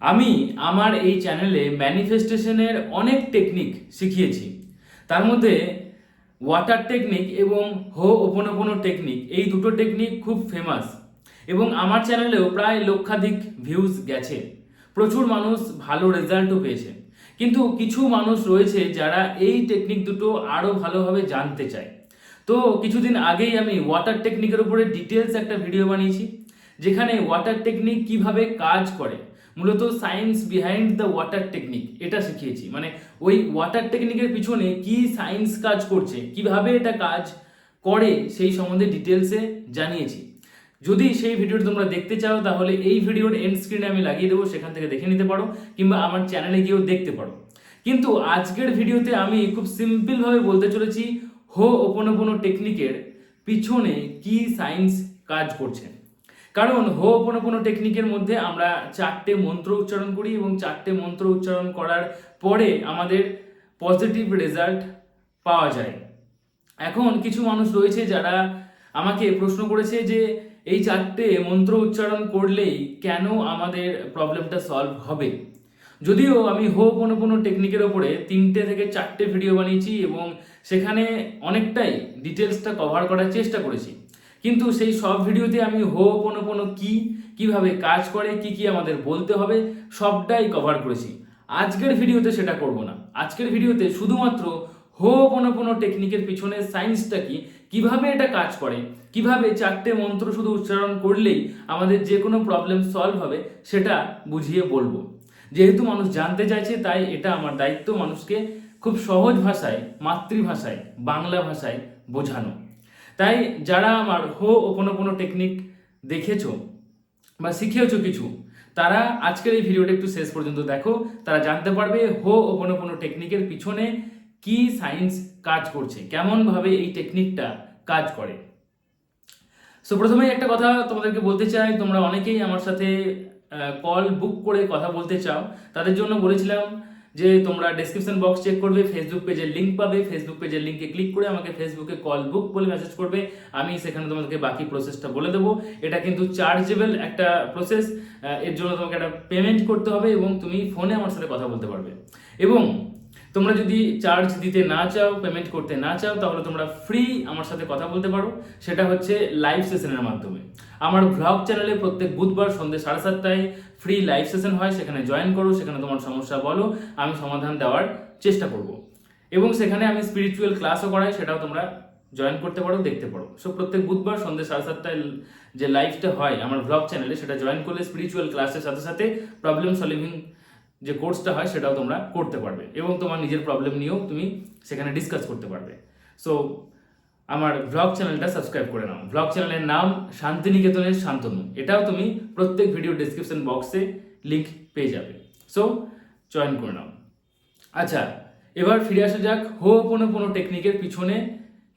আমি আমার এই চ্যানেলে ম্যানিফেস্টেশনের অনেক টেকনিক শিখিয়েছি। তার মধ্যে ওয়াটার টেকনিক এবং হো ওপনোপনো টেকনিক এই দুটো টেকনিক খুব ফেমাস এবং আমার চ্যানেলেও প্রায় লক্ষাধিক ভিউজ গেছে। প্রচুর মানুষ ভালো রেজাল্টও পেয়েছে। কিন্তু কিছু মানুষ রয়েছে যারা এই টেকনিক দুটো আরও ভালোভাবে জানতে চায়। তো কিছুদিন আগেই আমি ওয়াটার টেকনিকের উপরে ডিটেলস একটা ভিডিও বানিয়েছি, যেখানে ওয়াটার টেকনিক কীভাবে কাজ করে। মূলত science behind the water technique এটা শিখিয়েছি। মানে ওই ওয়াটার টেকনিকের পিছনে কি সায়েন্স কাজ করছে, কীভাবে এটা কাজ করে, সেই সম্বন্ধে ডিটেলসে জানিয়েছি। যদি সেই ভিডিওটা তোমরা দেখতে চাও, তাহলে এই ভিডিওর এন্ড স্ক্রিনে আমি লাগিয়ে দেবো, সেখান থেকে দেখে নিতে পারো, কিংবা আমার চ্যানেলে গিয়েও দেখতে পারো। কিন্তু আজকের ভিডিওতে আমি খুব সিম্পলভাবে বলতে চলেছি হো ওপনোপনো টেকনিকের পিছনে কি সায়েন্স কাজ করছে। কারণ হো ওপনোপনো টেকনিকের মধ্যে আমরা চারটে মন্ত্র উচ্চারণ করি এবং চারটে মন্ত্র উচ্চারণ করার পরে আমাদের পজিটিভ রেজাল্ট পাওয়া যায়। এখন কিছু মানুষ রয়েছে যারা আমাকে প্রশ্ন করেছে যে এই চারটে মন্ত্র উচ্চারণ করলেই কেন আমাদের প্রবলেমটা সলভ হবে? যদিও আমি হো কোনো কোনো টেকনিকের ওপরে তিনটে থেকে চারটে ভিডিও বানিয়েছি এবং সেখানে অনেকটাই ডিটেলসটা কভার করার চেষ্টা করেছি। কিন্তু সেই সব ভিডিওতে আমি হো কোনো কোনো কি, কীভাবে কাজ করে, কি কি আমাদের বলতে হবে, সবটাই কভার করেছি। আজকের ভিডিওতে সেটা করব না। আজকের ভিডিওতে শুধুমাত্র হো কোনো কোনো টেকনিকের পিছনে সায়েন্সটা কি, কীভাবে এটা কাজ করে, কীভাবে চারটে মন্ত্র শুধু উচ্চারণ করলেই আমাদের যে কোনো প্রবলেম সলভ হবে, সেটা বুঝিয়ে বলব। যেহেতু মানুষ জানতে চাইছে, তাই এটা আমার দায়িত্ব মানুষকে খুব সহজ ভাষায়, মাতৃভাষায়, বাংলা ভাষায় বোঝানো। তাই যারা আমার হো কোনো কোনো টেকনিক দেখেছ বা শিখেওছো কিছু, তারা আজকের এই ভিডিওটা একটু শেষ পর্যন্ত দেখো। তারা জানতে পারবে হো কোনো কোনো টেকনিকের পিছনে কি সায়েন্স কাজ করছে, কেমনভাবে এই টেকনিকটা কাজ করে। সো প্রথমেই একটা কথা তোমাদেরকে বলতে চাই, তোমরা অনেকেই আমার সাথে কল বুক করে কথা বলতে চাও। তাদের জন্য বলেছিলাম যে তোমরা ডিসক্রিপশন বক্স চেক করবে ফেসবুক পেজের লিঙ্ক পাবে ফেসবুক পেজের লিঙ্কে ক্লিক করে আমাকে ফেসবুকে কল বুক বলে মেসেজ করবে। আমি সেখানে তোমাদেরকে বাকি প্রসেসটা বলে দেবো। এটা কিন্তু চার্জেবল একটা প্রসেস এর জন্য তোমাকে একটা পেমেন্ট করতে হবে এবং তুমি ফোনে আমার সাথে কথা বলতে পারবে। এবং তোমরা যদি চার্জ দিতে না চাও পেমেন্ট করতে না চাও, তাহলে তোমরা ফ্রি আমার সাথে কথা বলতে পারো। সেটা হচ্ছে লাইভ সেশনের মাধ্যমে। আমার ভ্লগ চ্যানেলে প্রত্যেক বুধবার সন্ধ্যে সাড়ে সাতটায় ফ্রি লাইভ সেশন হয়, সেখানে জয়েন করো, সেখানে তোমার সমস্যা বলো, আমি সমাধান দেওয়ার চেষ্টা করব। এবং সেখানে আমি স্পিরিচুয়াল ক্লাসও করাই, সেটাও তোমরা জয়েন করতে পারো, দেখতে পারো। সো প্রত্যেক বুধবার সন্ধ্যে সাড়ে সাতটায় যে লাইভটা হয় আমার ভ্লগ চ্যানেলে সেটা জয়েন করলে স্পিরিচুয়াল ক্লাসের সাথে সাথে প্রবলেম সলভিং যে কোর্সটা হয় সেটাও তোমরা করতে পারবে এবং তোমার নিজের প্রবলেম নিয়েও তুমি সেখানে ডিসকাস করতে পারবে। সো আমার ব্লগ চ্যানেলটা সাবস্ক্রাইব করে নাও। ভ্লগ চ্যানেলের নাম শান্তিনিকেতনের শান্তনু। এটাও তুমি প্রত্যেক ভিডিও ডিসক্রিপশন বক্সে লিঙ্ক পেয়ে যাবে। সো জয়েন করে নাও। আচ্ছা এবার ফিরে আসা যাক হো কোনো কোনো টেকনিকের পিছনে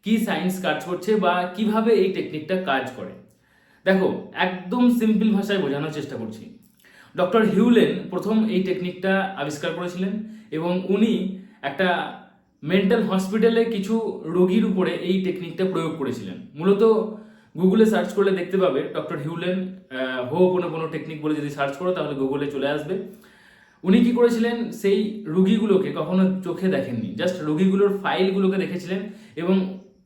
কি সায়েন্স কাজ করছে বা কীভাবে এই টেকনিকটা কাজ করে। দেখো, একদম সিম্পল ভাষায় বোঝানোর চেষ্টা করছি। ডক্টর হিউলেন প্রথম এই টেকনিকটা আবিষ্কার করেছিলেন এবং উনি একটা মেন্টাল হসপিটালে কিছু রোগীর উপরে এই টেকনিকটা প্রয়োগ করেছিলেন। মূলত গুগলে সার্চ করলে দেখতে পাবে ডক্টর হিউলেন হো কোনো কোনো টেকনিক বলে যদি সার্চ করো তাহলে গুগলে চলে আসবে। উনি কি করেছিলেন? সেই রুগীগুলোকে কখনো চোখে দেখেননি জাস্ট রোগীগুলোর ফাইলগুলোকে দেখেছিলেন এবং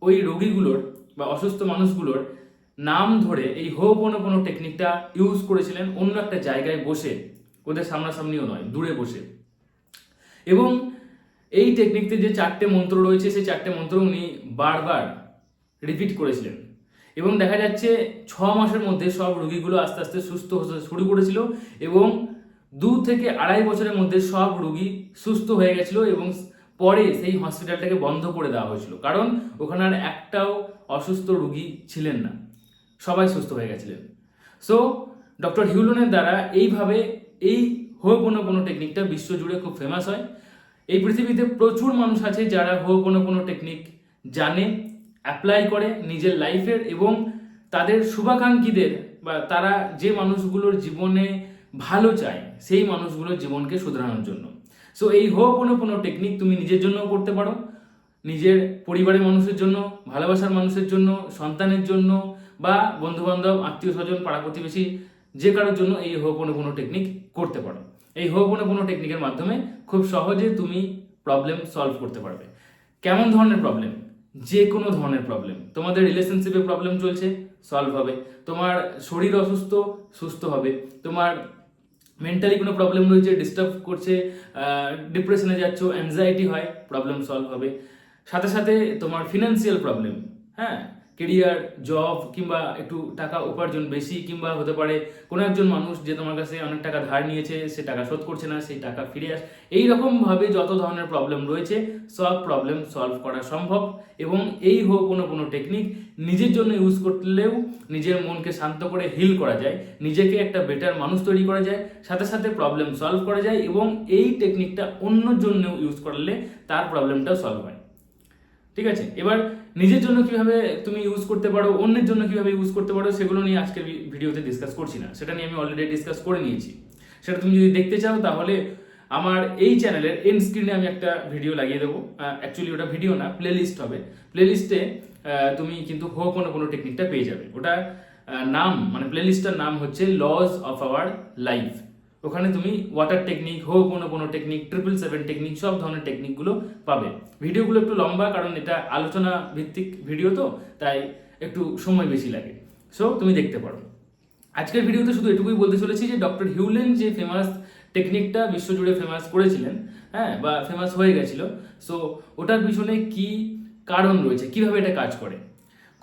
ওই রোগীগুলোর বা অসুস্থ মানুষগুলোর নাম ধরে এই হো কোনো কোনো টেকনিকটা ইউজ করেছিলেন অন্য একটা জায়গায় বসে, ওদের সামনাসামনিও নয়, দূরে বসে। এবং এই টেকনিকতে যে চারটে মন্ত্র রয়েছে, সেই চারটে মন্ত্র উনি বারবার রিপিট করেছিলেন। এবং দেখা যাচ্ছে ছ মাসের মধ্যে সব রুগীগুলো আস্তে আস্তে সুস্থ হতে শুরু করেছিল এবং দু থেকে আড়াই বছরের মধ্যে সব রুগী সুস্থ হয়ে গেছিল এবং পরে সেই হসপিটালটাকে বন্ধ করে দেওয়া হয়েছিল। কারণ ওখানে আর একটাও অসুস্থ রুগী ছিলেন না। সবাই সুস্থ হয়ে গেছিলেন সো ডক্টর হিউলনের দ্বারা এইভাবে এই হো কোনো কোনো টেকনিকটা বিশ্বজুড়ে খুব ফেমাস হয়। এই পৃথিবীতে প্রচুর মানুষ আছে যারা হো কোনো কোনো টেকনিক জানে অ্যাপ্লাই করে নিজের লাইফের এবং তাদের শুভাকাঙ্ক্ষীদের বা তারা যে মানুষগুলোর জীবনে ভালো চায়, সেই মানুষগুলোর জীবনকে শুধরানোর জন্য। সো এই হো কোনো কোনো টেকনিক তুমি নিজের জন্যও করতে পারো, নিজের পরিবারের মানুষের জন্য, ভালোবাসার মানুষের জন্য, সন্তানের জন্য বা বন্ধু বান্ধব আত্মীয় স্বজন পাড়া প্রতিবেশী যে কারোর জন্য এই হো কোনো কোনো টেকনিক করতে পারো। এই হোপনে কোনো টেকনিকের মাধ্যমে খুব সহজে তুমি প্রবলেম সলভ করতে পারবে। কেমন ধরনের প্রবলেম যে কোনো ধরনের প্রবলেম তোমাদের রিলেশনশিপে প্রবলেম চলছে সলভ হবে। তোমার শরীর অসুস্থ, সুস্থ হবে। তোমার মেন্টালি কোনো প্রবলেম রয়েছে ডিস্টার্ব করছে ডিপ্রেশনে যাচ্ছ অ্যাংজাইটি হয় প্রবলেম সলভ হবে। সাথে সাথে তোমার ফিনান্সিয়াল প্রবলেম হ্যাঁ? কেরিয়ার জব কিংবা একটু টাকা উপার্জন বেশি কিংবা হতে পারে কোনো একজন মানুষ যে তোমার কাছে অনেক টাকা ধার নিয়েছে, সে টাকা শোধ করছে না, সেই টাকা ফিরে আস, এইরকমভাবে যত ধরনের প্রবলেম রয়েছে, সব প্রবলেম সলভ করা সম্ভব এবং এই হোক কোনো কোনো টেকনিক নিজের জন্য ইউজ করলেও নিজের মনকে শান্ত করে হিল করা যায়, নিজেকে একটা বেটার মানুষ তৈরি করা যায়, সাথে সাথে প্রবলেম সলভ করা যায় এবং এই টেকনিকটা অন্য জন্যেও ইউজ করলে তার প্রবলেমটাও সলভ হয়। ঠিক আছে? এবার নিজের জন্য কীভাবে তুমি ইউজ করতে পারো, অন্যের জন্য কীভাবে ইউজ করতে পারো, সেগুলো নিয়ে আজকের ভিডিওতে ডিসকাস করছি না। সেটা নিয়ে আমি অলরেডি ডিসকাস করে নিয়েছি। সেটা তুমি যদি দেখতে চাও, তাহলে আমার এই চ্যানেলের এন্ড স্ক্রিনে আমি একটা ভিডিও লাগিয়ে দেবো। অ্যাকচুয়ালি ওটা ভিডিও না প্লেলিস্ট হবে। প্লেলিস্টে তুমি কিন্তু হো কোনো কোনো টেকনিকটা পেয়ে যাবে। ওটা নাম মানে প্লেলিস্টটার নাম হচ্ছে লজ অফ আওয়ার লাইফ ওখানে তুমি ওয়াটার টেকনিক হো কোনো কোনো টেকনিক ট্রিপল সেভেন টেকনিক সব ধরনের টেকনিকগুলো পাবে। ভিডিওগুলো একটু লম্বা, কারণ এটা আলোচনা ভিত্তিক ভিডিও তো, তাই একটু সময় বেশি লাগে। সো তুমি দেখতে পারো। আজকের ভিডিওতে শুধু এটুকুই বলতে চলেছি যে ডক্টর হিউলেন যে ফেমাস টেকনিকটা বিশ্বজুড়ে ফেমাস করেছিলেন হ্যাঁ বা ফেমাস হয়ে গেছিল সো ওটার পিছনে কি কারণ রয়েছে, কীভাবে এটা কাজ করে?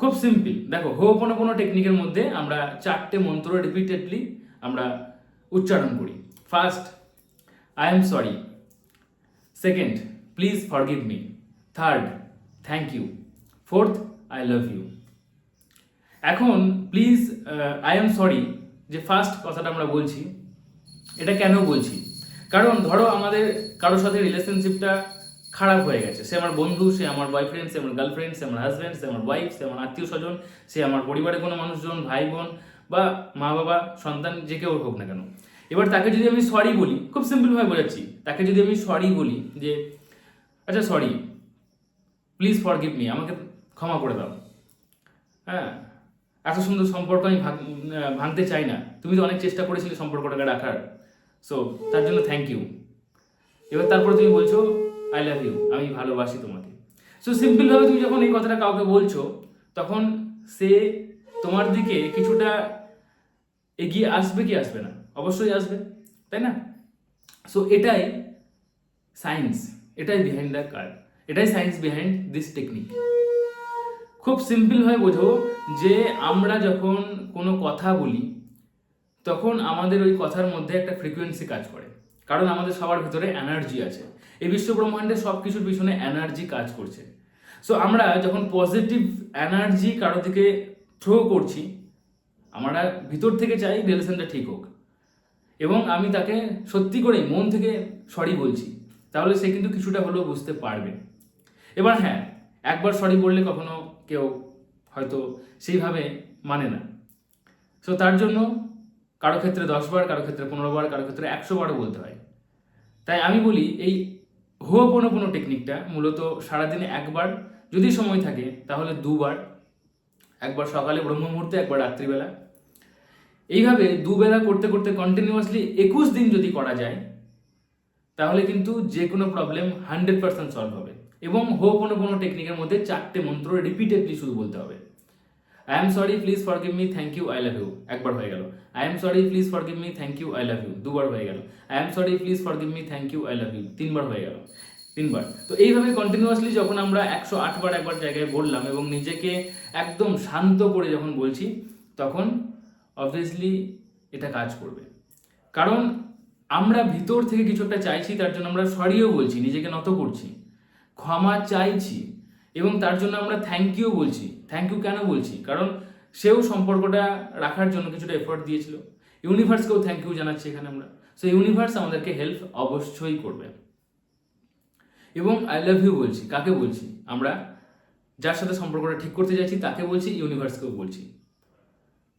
খুব সিম্পল দেখো হো কোনো কোনো টেকনিকের মধ্যে আমরা চারটে মন্ত্র রিপিটেডলি আমরা উচ্চারণ করি। First I am sorry second please forgive me third thank you fourth I love you এখন প্লিজ আই এম সরি যে ফার্স্ট কথাটা আমরা বলছি, এটা কেন বলছি? কারণ ধরো আমাদের কারোর সাথে রিলেশনশিপটা খারাপ হয়ে গেছে। সে আমার বন্ধু, সে আমার বয়ফ্রেন্ড সে আমার গার্লফ্রেন্ড সে আমার হাজব্যান্ড সে আমার ওয়াইফ সে আমার আত্মীয় স্বজন সে আমার পরিবারের কোনো মানুষজন ভাই বোন বা মা বাবা, সন্তান যে কেউ হোক না কেন। এবার তাকে যদি আমি সরি বলি, খুব সিম্পলভাবে বোঝাচ্ছি, তাকে যদি আমি সরি বলি যে আচ্ছা sorry please forgive me আমাকে ক্ষমা করে দাও। হ্যাঁ এত সুন্দর সম্পর্ক আমি ভাঙতে চাই না। তুমি তো অনেক চেষ্টা করেছিলে সম্পর্কটাকে রাখার। সো তার জন্য থ্যাংক ইউ এবার তারপরে তুমি বলছো আই লাভ ইউ আমি ভালোবাসি তোমাকে। সো সিম্পলভাবে তুমি যখন এই কথাটা কাউকে বলছো, তখন সে তোমার দিকে কিছুটা এগিয়ে আসবে কি আসবে না? অবশ্যই আসবে, তাই না? সো এটাই সায়েন্স এটাই বিহাইন্ড দ্য কার্ড এটাই সায়েন্স বিহাইন্ড দিস টেকনিক খুব সিম্পল সিম্পলভাবে বোঝো যে আমরা যখন কোনো কথা বলি, তখন আমাদের ওই কথার মধ্যে একটা ফ্রিকোয়েন্সি কাজ করে, কারণ আমাদের সবার ভিতরে এনার্জি আছে। এই বিশ্ব ব্রহ্মাণ্ডে সব কিছুর পিছনে এনার্জি কাজ করছে। সো আমরা যখন পজিটিভ এনার্জি কারও দিকে থ্রো করছি, আমরা ভিতর থেকে চাই রিলেশনটা ঠিক হোক। এবং আমি তাকে সত্যি করে মন থেকে সরি বলছি, তাহলে সে কিন্তু কিছুটা হলেও বুঝতে পারবে। এবার হ্যাঁ একবার সরি বললে কখনো কেউ হয়তো সেইভাবে মানে না। সো তার জন্য কারও ক্ষেত্রে দশ বার, কারও ক্ষেত্রে পনেরো বার, কারও ক্ষেত্রে একশো বারও বলতে হয়। তাই আমি বলি এই হো কোনো কোনো টেকনিকটা মূলত সারাদিনে একবার, যদি সময় থাকে, তাহলে দুবার একবার সকালে ব্রহ্ম মুহূর্তে একবার রাত্রিবেলা। এইভাবে দুবেলা করতে করতে কন্টিনিউয়াসলি একুশ দিন যদি করা যায়, তাহলে কিন্তু যে কোনো প্রবলেম হান্ড্রেড পার্সেন্ট সলভ হবে। এবং হো কোনো কোনো টেকনিকের মধ্যে চারটে মন্ত্র রিপিটেডলি শুধু বলতে হবে। I am sorry please forgive me thank you I love you একবার হয়ে গেল। I am sorry please forgive me thank you I love you দুবার হয়ে গেল। I am sorry please forgive me thank you I love you তিনবার হয়ে গেল। তিনবার। তো এইভাবে কন্টিনিউয়াসলি যখন আমরা একশো আটবার একবার জায়গায় বললাম এবং নিজেকে একদম শান্ত করে যখন বলছি, তখন অবভিয়াসলি এটা কাজ করবে। কারণ আমরা ভিতর থেকে কিছু একটা চাইছি, তার জন্য আমরা সরিও বলছি, নিজেকে নত করছি, ক্ষমা চাইছি এবং তার জন্য আমরা থ্যাংক ইউ বলছি। থ্যাংক ইউ কেন বলছি? কারণ সেও সম্পর্কটা রাখার জন্য কিছুটা এফোর্ট দিয়েছিল। ইউনিভার্সকেও থ্যাংক ইউ জানাচ্ছি এখানে আমরা। সো ইউনিভার্স আমাদেরকে হেল্প অবশ্যই করবে। এবং আই লাভ ইউ বলছি। কাকে বলছি? আমরা যার সাথে সম্পর্কটা ঠিক করতে যাচ্ছি, তাকে বলছি, ইউনিভার্সকেও বলছি।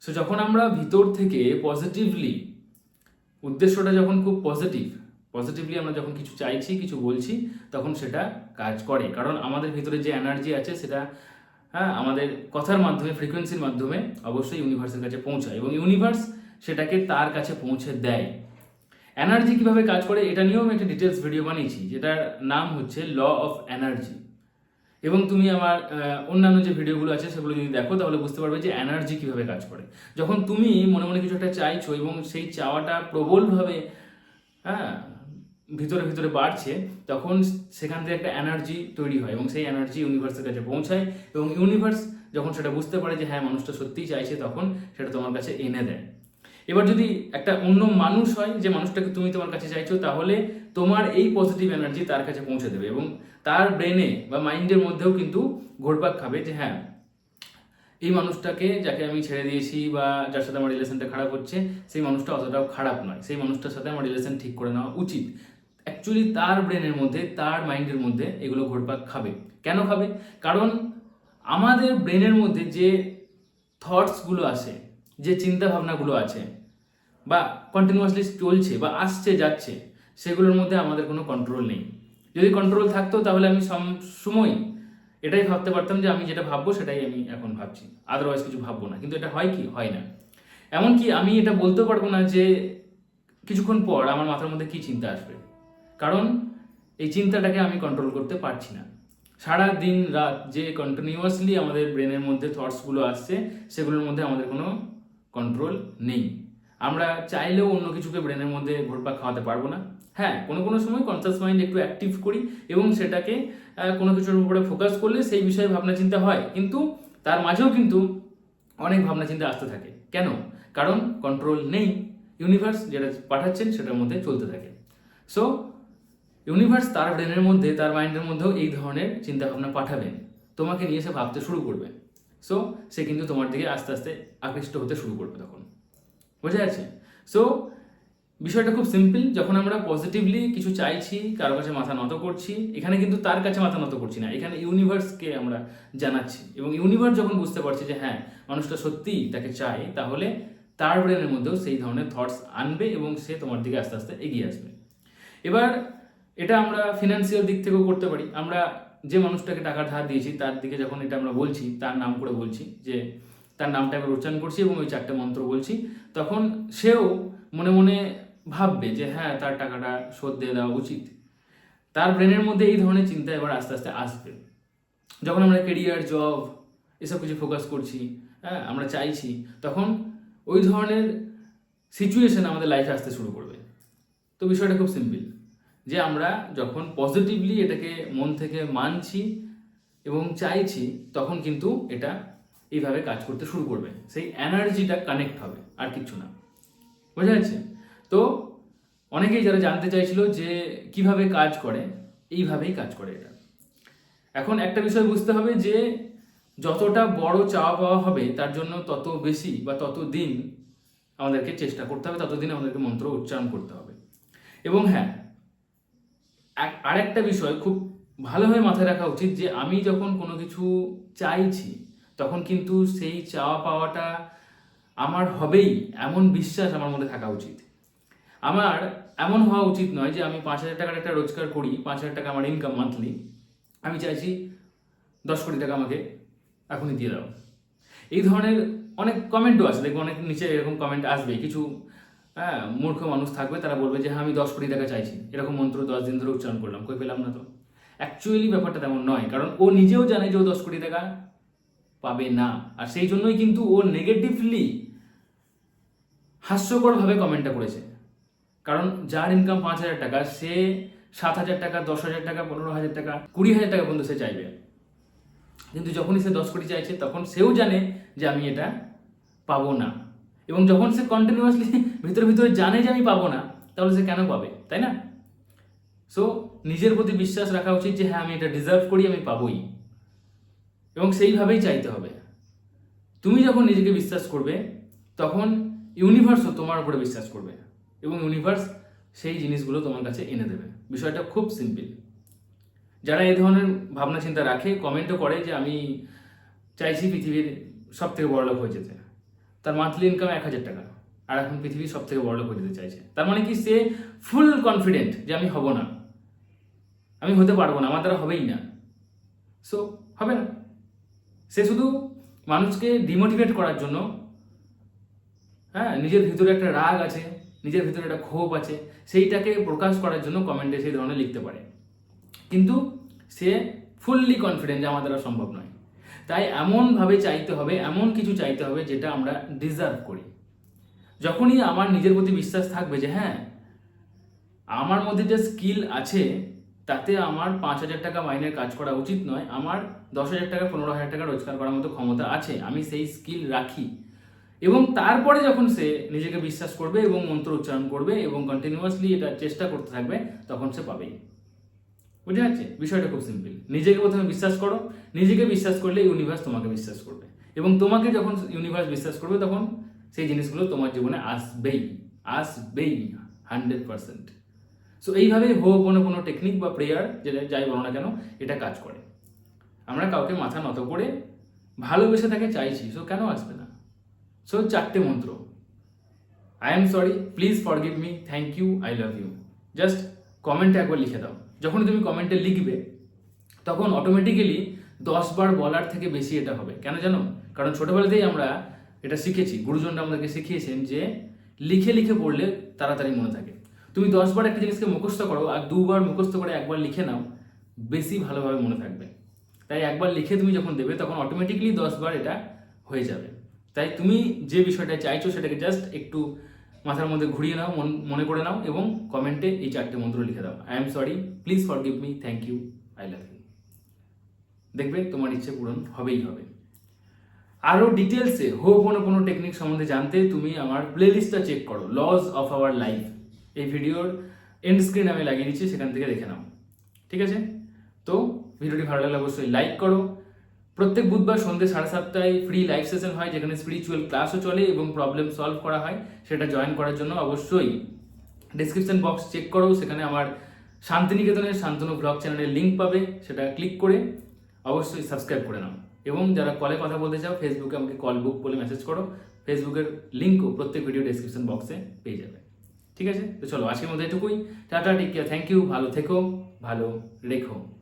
সো যখন আমরা ভিতর থেকে পজিটিভলি উদ্দেশ্যটা যখন খুব পজিটিভ পজিটিভলি আমরা যখন কিছু চাইছি, কিছু বলছি, তখন সেটা কাজ করে। কারণ আমাদের ভিতরে যে এনার্জি আছে, সেটা হ্যাঁ আমাদের কথার মাধ্যমে ফ্রিকোয়েন্সির মাধ্যমে অবশ্যই ইউনিভার্সের কাছে পৌঁছায়। এবং ইউনিভার্স সেটাকে তার কাছে পৌঁছে দেয়। এনার্জি কীভাবে কাজ করে, এটা নিয়েও আমি একটা ডিটেলস ভিডিও বানিয়েছি, যেটার নাম হচ্ছে ল অফ এনার্জি এবং তুমি আমার অন্যান্য যে ভিডিওগুলো আছে, সেগুলো যদি দেখো, তাহলে বুঝতে পারবে যে এনার্জি কীভাবে কাজ করে। যখন তুমি মনে মনে কিছু একটা চাইছো এবং সেই চাওয়াটা প্রবলভাবে হ্যাঁ ভিতরে ভিতরে বাড়ছে, তখন সেখান থেকে একটা এনার্জি তৈরি হয় এবং সেই এনার্জি ইউনিভার্সের কাছে পৌঁছায় এবং ইউনিভার্স যখন সেটা বুঝতে পারে যে হ্যাঁ মানুষটা সত্যিই চাইছে, তখন সেটা তোমার কাছে এনে দেয়। এবার যদি একটা অন্য মানুষ হয় যে মানুষটাকে তুমি তোমার কাছে চাইছো, তাহলে তোমার এই পজিটিভ এনার্জি তার কাছে পৌঁছে দেবে এবং তার ব্রেনে বা মাইন্ডের মধ্যেও কিন্তু ঘোরপাক খাবে যে হ্যাঁ এই মানুষটাকে যাকে আমি ছেড়ে দিয়েছি বা যার সাথে আমার রিলেশনটা খারাপ হচ্ছে, সেই মানুষটা অতটাও খারাপ নয়। সেই মানুষটার সাথে আমার রিলেশন ঠিক করে নেওয়া উচিত। অ্যাকচুয়ালি তার ব্রেনের মধ্যে, তার মাইন্ডের মধ্যে এগুলো ঘোরপাক খাবে। কেন খাবে? কারণ আমাদের ব্রেনের মধ্যে যে থটসগুলো আসে, যে চিন্তা ভাবনাগুলো আছে বা কন্টিনিউয়াসলি চলছে বা আসছে, যাচ্ছে, সেগুলোর মধ্যে আমাদের কোনো কন্ট্রোল নেই। যদি কন্ট্রোল থাকতো তাহলে আমি সময় এটাই ভাবতে পারতাম যে আমি যেটা ভাববো সেটাই আমি এখন ভাবছি। আদারওয়াইজ কিছু ভাববো না। কিন্তু এটা হয় কি? হয় না। এমনকি আমি এটা বলতে পারব না যে কিছুক্ষণ পর আমার মাথার মধ্যে কি চিন্তা আসবে। কারণ এই চিন্তাটাকে আমি কন্ট্রোল করতে পারছি না। সারা দিন রাত যে কন্টিনিউয়াসলি আমাদের ব্রেনের মধ্যে থটসগুলো আসছে, সেগুলোর মধ্যে আমাদের কোনো কন্ট্রোল নেই। আমরা চাইলেও অন্য কিছুকে ব্রেনের মধ্যে ঘোরপাক খাওয়াতে পারব না। হ্যাঁ কোনো কোনো সময় কনসাস মাইন্ড একটু অ্যাক্টিভ করি এবং সেটাকে কোনো কিছুর উপরে ফোকাস করলে সেই বিষয়ে ভাবনা চিন্তা হয়। কিন্তু তার মাঝেও কিন্তু অনেক ভাবনা চিন্তা আসতে থাকে। কেন? কারণ কন্ট্রোল নেই। ইউনিভার্স যেটা পাঠাচ্ছেন সেটার মধ্যে চলতে থাকে। সো ইউনিভার্স তার ব্রেনের মধ্যে, তার মাইন্ডের মধ্যেও এই ধরনের চিন্তা ভাবনা পাঠাবেন। তোমাকে নিয়ে সে ভাবতে শুরু করবে। সো সে কিন্তু তোমার দিকে আস্তে আস্তে আকৃষ্ট হতে শুরু করবে তখন। বোঝা যাচ্ছে? সো বিষয়টা খুব সিম্পল যখন আমরা পজিটিভলি কিছু চাইছি, কারও কাছে মাথা নত করছি, এখানে কিন্তু তার কাছে মাথা নত করছি না, এখানে ইউনিভার্সকে আমরা জানাচ্ছি। এবং ইউনিভার্স যখন বুঝতে পারছি যে হ্যাঁ মানুষটা সত্যিই তাকে চায়, তাহলে তার ব্রেনের মধ্যেও সেই ধরনের থটস আনবে এবং সে তোমার দিকে আস্তে আস্তে এগিয়ে আসবে। এবার, এটা আমরা ফিনান্সিয়াল দিক থেকেও করতে পারি। আমরা যে মানুষটাকে টাকা ধার দিয়েছি, তার দিকে যখন এটা আমরা বলছি, তার নাম করে বলছি যে তার নামটা আমরা উচ্চারণ করছি এবং ওই চারটে মন্ত্র বলছি। তখন সেও মনে মনে ভাববে যে হ্যাঁ তার টাকাটা শোধ দিয়ে দেওয়া উচিত। তার ব্রেনের মধ্যে এই ধরনের চিন্তা এবার আস্তে আস্তে আসবে। যখন আমরা কেরিয়ার জব এসব কিছু ফোকাস করছি হ্যাঁ আমরা চাইছি, তখন ওই ধরনের সিচুয়েশন আমাদের লাইফে আসতে শুরু করবে। তো বিষয়টা খুব সিম্পল যে আমরা যখন পজিটিভলি এটাকে মন থেকে মানছি এবং চাইছি, তখন কিন্তু এটা এইভাবে কাজ করতে শুরু করবে। সেই এনার্জিটা কানেক্ট হবে, আর কিছু না। বোঝা যাচ্ছে? তো অনেকেই যারা জানতে চাইছিল যে কীভাবে কাজ করে, এইভাবেই কাজ করে এটা। এখন একটা বিষয় বুঝতে হবে যে যতটা বড় চাওয়া পাওয়া হবে, তার জন্য তত বেশি বা তত দিন আমাদেরকে চেষ্টা করতে হবে, ততদিন আমাদেরকে মন্ত্র উচ্চারণ করতে হবে। এবং হ্যাঁ আরেকটা বিষয় খুব ভালোভাবে মাথায় রাখা উচিত যে আমি যখন কোনো কিছু চাইছি তখন কিন্তু সেই চাওয়া পাওয়াটা আমার হবেই, এমন বিশ্বাস আমার মধ্যে থাকা উচিত। আমার এমন হওয়া উচিত নয় যে আমি পাঁচ হাজার টাকার একটা রোজগার করি, পাঁচ হাজার টাকা আমার ইনকাম মান্থলি আমি চাইছি দশ কোটি টাকা আমাকে এখনই দিয়ে দাও। এই ধরনের অনেক কমেন্টও আছে দেখবে অনেক নিচে এরকম কমেন্ট আসবে। কিছু হ্যাঁ মূর্খ মানুষ থাকবে, তারা বলবে যে হ্যাঁ আমি দশ কোটি টাকা চাইছি। এরকম মন্ত্র দশ দিন ধরে উচ্চারণ করলাম, কই পেলাম না তো। অ্যাকচুয়ালি ব্যাপারটা তেমন নয়, কারণ ও নিজেও জানে যে ও দশ কোটি টাকা পাবে না। আর সেই জন্যই কিন্তু ও নেগেটিভলি হাস্যকরভাবে কমেন্টটা করেছে। কারণ যার ইনকাম পাঁচ হাজার টাকা, সে সাত হাজার টাকা, দশ হাজার টাকা, পনেরো হাজার টাকা, কুড়ি হাজার টাকা পর্যন্ত সে চাইবে। কিন্তু যখনই সে দশ কোটি চাইছে, তখন সেও জানে যে আমি এটা পাবো না। এবং যখন সে কন্টিনিউয়াসলি ভিতরে ভিতরে জানে যে আমি পাবো না, তাহলে সে কেন পাবে, তাই না? সো নিজের প্রতি বিশ্বাস রাখা উচিত যে হ্যাঁ আমি এটা ডিজার্ভ করি, আমি পাবোই। এবং সেইভাবেই চাইতে হবে। তুমি যখন নিজেকে বিশ্বাস করবে, তখন ইউনিভার্সও তোমার উপরে বিশ্বাস করবে এবং ইউনিভার্স সেই জিনিসগুলো তোমার কাছে এনে দেবে। বিষয়টা খুব সিম্পল যারা এই ধরনের ভাবনা চিন্তা রাখে কমেন্টও করে যে আমি চাইছি পৃথিবীর সব থেকে বড় লোক হয়ে যেতে। তার মান্থলি ইনকাম এক হাজার টাকা। আর এখন পৃথিবীর সব থেকে বড় লোক হয়ে যেতে চাইছে। তার মানে কি, সে ফুল কনফিডেন্ট যে আমি হব না। আমি হতে পারব না, আমার দ্বারা হবেই না। সো হবে না। সে শুধু মানুষকে ডিমোটিভেট করার জন্য হ্যাঁ নিজের ভিতরে একটা রাগ আছে, নিজের ভিতরে একটা ক্ষোভ আছে, সেইটাকে প্রকাশ করার জন্য কমেন্টে সেই ধরনের লিখতে পারে। কিন্তু সে ফুললি কনফিডেন্ট যে আমার দ্বারা সম্ভব নয়। তাই এমনভাবে চাইতে হবে, এমন কিছু চাইতে হবে যেটা আমরা ডিজার্ভ করি। যখনই আমার নিজের প্রতি বিশ্বাস থাকবে যে হ্যাঁ আমার মধ্যে যে স্কিল আছে তাতে আমার পাঁচ হাজার টাকা মাইনের কাজ করা উচিত নয়, আমার দশ হাজার টাকা, পনেরো হাজার টাকা রোজগার করার মতো ক্ষমতা আছে, আমি সেই স্কিল রাখি। এবং তারপরে যখন সে নিজেকে বিশ্বাস করবে এবং মন্ত্র উচ্চারণ করবে এবং কন্টিনিউয়াসলি এটা চেষ্টা করতে থাকবে, তখন সে পাবেই। বুঝতে পারছে? বিষয়টা খুব সিম্পল নিজেকে প্রথমে বিশ্বাস করো, নিজেকে বিশ্বাস করলে ইউনিভার্স তোমাকে বিশ্বাস করবে। এবং তোমাকে যখন ইউনিভার্স বিশ্বাস করবে, তখন সেই জিনিসগুলো তোমার জীবনে আসবেই আসবেই হান্ড্রেড পার্সেন্ট সো এইভাবেই হো কোনো কোনো টেকনিক বা প্রেয়ার যেটা যাই বলো না কেন, এটা কাজ করে। আমরা কাউকে মাথা নত করে ভালোবেসে তাকে চাইছি সো কেন আসবে না? সো চারটে মন্ত্র। I am sorry please forgive me thank you I love you just কমেন্টে একবার লিখে দাও। যখন তুমি কমেন্টে লিখবে, তখন অটোমেটিক্যালি দশ বার বলার থেকে বেশি এটা হবে। কেন জানো? কারণ ছোটোবেলাতেই আমরা এটা শিখেছি, গুরুজনরা আমাদেরকে শিখিয়েছেন যে, লিখে লিখে পড়লে তাড়াতাড়ি মনে থাকে। তুমি দশবার একটা জিনিসকে মুখস্থ করো আর দুবার মুখস্থ করে একবার লিখে নাও, বেশি ভালোভাবে মনে থাকবে। তাই একবার লিখে তুমি যখন দেবে, তখন অটোমেটিকলি দশবার এটা হয়ে যাবে। তাই তুমি যে বিষয়টা চাইছো সেটাকে জাস্ট একটু মাথার মধ্যে ঘুরিয়ে নাও, মন- করে নাও এবং কমেন্টে এই চারটে মন্ত্র লিখে দাও। I am sorry please forgive me thank you I love you দেখবে তোমার ইচ্ছে পূরণ হবেই হবে। আরও ডিটেলসে হো কোনো কোনো টেকনিক সম্বন্ধে জানতে তুমি আমার প্লেলিস্টটা চেক করো লজ অফ আওয়ার লাইফ এই ভিডিওর এন্ড স্ক্রিন আমি লাগিয়ে দিচ্ছি, সেখান থেকে দেখে নাও। ঠিক আছে? তো ভিডিওটি ভালো লাগলে অবশ্যই লাইক করো। প্রত্যেক বুধবার সন্ধ্যে সাড়ে সাতটায় ফ্রি লাইভ সেশন হয়, যেখানে স্পিরিচুয়াল ক্লাসও চলে এবং প্রবলেম সলভ করা হয়, সেটা জয়েন করার জন্য অবশ্যই। ডিসক্রিপশন বক্স চেক করো, সেখানে আমার শান্তিনিকেতনের শান্তনু ব্লগ চ্যানেলের লিঙ্ক পাবে, সেটা ক্লিক করে অবশ্যই সাবস্ক্রাইব করে নাও। এবং যারা কলে কথা বলতে চাও ফেসবুকে আমাকে কল বুক বলে মেসেজ করো। ফেসবুকের লিঙ্কও প্রত্যেক ভিডিও ডিসক্রিপশন বক্সে পেয়ে যাবে। ঠিক আছে? তো চলো, আজকের মধ্যে এটুকুই। টাটা টেক থ্যাংক ইউ ভালো থেকো, ভালো রেখো।